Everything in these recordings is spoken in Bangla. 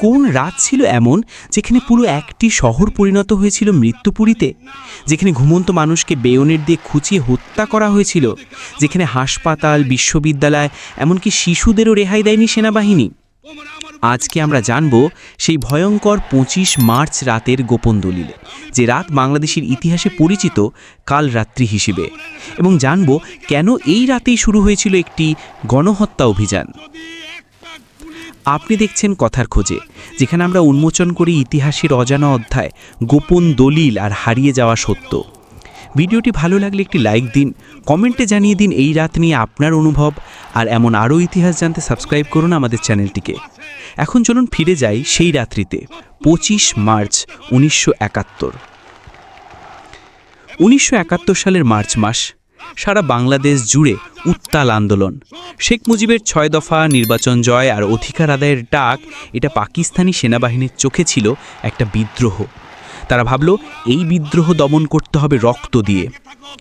কোন রাত ছিল এমন যেখানে পুরো একটি শহর পরিণত হয়েছিল মৃত্যুপুরীতে? যেখানে ঘুমন্ত মানুষকে বেয়নের দিয়ে খুঁচিয়ে হত্যা করা হয়েছিল? যেখানে হাসপাতাল, বিশ্ববিদ্যালয়, এমনকি শিশুদেরও রেহাই দেয়নি সেনাবাহিনী? আজকে আমরা জানব সেই ভয়ঙ্কর পঁচিশ মার্চ রাতের গোপন দলিল, যে রাত বাংলাদেশের ইতিহাসে পরিচিত কাল রাত্রি হিসেবে, এবং জানব কেন এই রাতেই শুরু হয়েছিল একটি গণহত্যা অভিযান। আপনি দেখছেন কথার খোঁজে। যেখানে আমরা উন্মোচন করি ইতিহাসের অজানা অধ্যায়, গোপন দলিল আর হারিয়ে যাওয়া সত্য। ভিডিওটি ভালো লাগলে একটি লাইক দিন, কমেন্টে জানিয়ে দিন এই রাত নিয়ে আপনার অনুভব, আর এমন আরও ইতিহাস জানতে সাবস্ক্রাইব করুন আমাদের চ্যানেলটিকে। এখন চলুন ফিরে যাই সেই রাত্রিতে, পঁচিশ মার্চ উনিশশো একাত্তর। উনিশশো সালের মার্চ মাস সারা বাংলাদেশ জুড়ে উত্তাল আন্দোলন। শেখ মুজিবের ছয় দফা নির্বাচন জয় আর অধিকার আদায়ের ডাক, এটা পাকিস্তানি সেনাবাহিনীর চোখে ছিল একটা বিদ্রোহ। তারা ভাবল, এই বিদ্রোহ দমন করতে হবে রক্ত দিয়ে।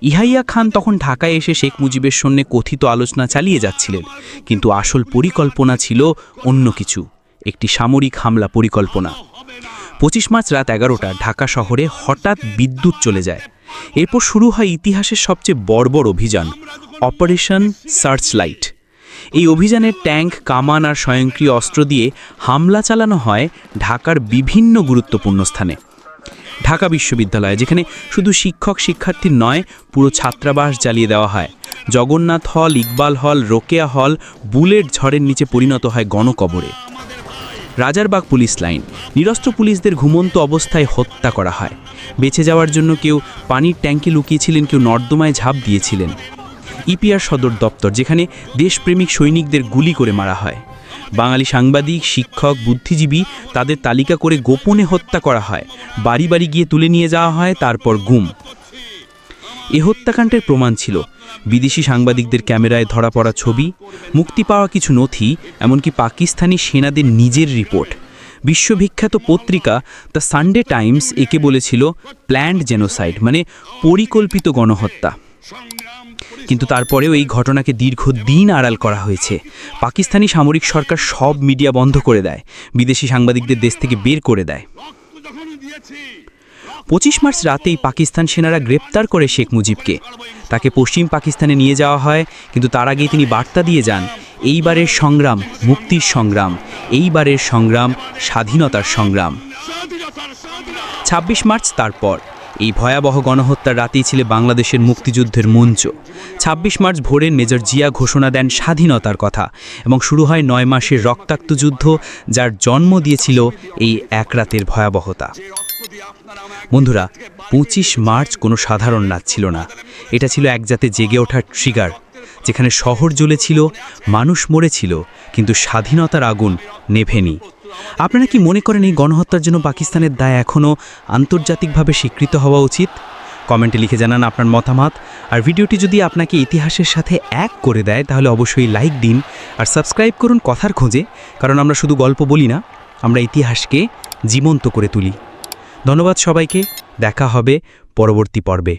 ইহাইয়া খান তখন ঢাকায় এসে শেখ মুজিবের সঙ্গে কথিত আলোচনা চালিয়ে যাচ্ছিলেন। কিন্তু আসল পরিকল্পনা ছিল অন্য কিছু, একটি সামরিক হামলা পরিকল্পনা। পঁচিশ মার্চ রাত এগারোটা ঢাকা শহরে হঠাৎ বিদ্যুৎ চলে যায়। এরপর শুরু হয় ইতিহাসের সবচেয়ে বর্বর অভিযান অপারেশন সার্চ লাইট এই অভিযানের ট্যাঙ্ক, কামান আর স্বয়ংক্রিয় অস্ত্র দিয়ে হামলা চালানো হয় ঢাকার বিভিন্ন গুরুত্বপূর্ণ স্থানে। ঢাকা বিশ্ববিদ্যালয়, যেখানে শুধু শিক্ষক শিক্ষার্থীর নয়, পুরো ছাত্রাবাস জ্বালিয়ে দেওয়া হয়। জগন্নাথ হল, ইকবাল হল, রোকেয়া হল, বুলেট ঝড়ের নিচে পরিণত হয় গণকবরে। Rajarbagh police line. নিরস্ত্র পুলিশদের ঘুমন্ত অবস্থায় হত্যা করা হয়। বেঁচে যাওয়ার জন্য কেউ পানির ট্যাঙ্কে লুকিয়েছিলেন, কেউ নর্দমায় ঝাঁপ দিয়েছিলেন। ইপিআর সদর দপ্তর, যেখানে দেশপ্রেমিক সৈনিকদের গুলি করে মারা হয়। বাঙালি সাংবাদিক, শিক্ষক, বুদ্ধিজীবী তাদের তালিকা করে গোপনে হত্যা করা হয়। বাড়ি বাড়ি গিয়ে তুলে নিয়ে যাওয়া হয়, তারপর গুম। এ হত্যাকাণ্ডের প্রমাণ ছিল বিদেশি সাংবাদিকদের ক্যামেরায় ধরা পড়া ছবি, মুক্তি পাওয়া কিছু নথি, এমনকি পাকিস্তানি সেনাদের নিজের রিপোর্ট। বিশ্ববিখ্যাত পত্রিকা দ্য সানডে টাইমস একে বলেছিল প্ল্যান্ড জেনোসাইড মানে পরিকল্পিত গণহত্যা। কিন্তু তারপরেও এই ঘটনাকে দীর্ঘদিন আড়াল করা হয়েছে। পাকিস্তানি সামরিক সরকার সব মিডিয়া বন্ধ করে দেয়, বিদেশি সাংবাদিকদের দেশ থেকে বের করে দেয়। পঁচিশ মার্চ রাতেই পাকিস্তান সেনারা গ্রেপ্তার করে শেখ মুজিবকে। তাকে পশ্চিম পাকিস্তানে নিয়ে যাওয়া হয়, কিন্তু তার আগেই তিনি বার্তা দিয়ে যান, এইবারের সংগ্রাম মুক্তির সংগ্রাম, এইবারের সংগ্রাম স্বাধীনতার সংগ্রাম। ছাব্বিশ মার্চ তারপর। এই ভয়াবহ গণহত্যার রাতেই ছিল বাংলাদেশের মুক্তিযুদ্ধের মঞ্চ। ২৬ মার্চ ভোরে মেজর জিয়া ঘোষণা দেন স্বাধীনতার কথা এবং শুরু হয় নয় মাসের রক্তাক্ত যুদ্ধ, যার জন্ম দিয়েছিল এই এক রাতের ভয়াবহতা। বন্ধুরা, পঁচিশ মার্চ কোনো সাধারণ রাত ছিল না। এটা ছিল এক জাতে জেগে ওঠার ট্রিগার, যেখানে শহর জ্বলেছিল, মানুষ মরেছিল, কিন্তু স্বাধীনতার আগুন নেভেনি। আপনারা কি মনে করেন এই গণহত্যার জন্য পাকিস্তানের দায় এখনও আন্তর্জাতিকভাবে স্বীকৃত হওয়া উচিত? কমেন্টে লিখে জানান আপনার মতামত। আর ভিডিওটি যদি আপনাকে ইতিহাসের সাথে এক করে দেয়, তাহলে অবশ্যই লাইক দিন আর সাবস্ক্রাইব করুন কথার খোঁজে, কারণ আমরা শুধু গল্প বলি না, আমরা ইতিহাসকে জীবন্ত করে তুলি। ধন্যবাদ সবাইকে, দেখা হবে পরবর্তী পর্বে।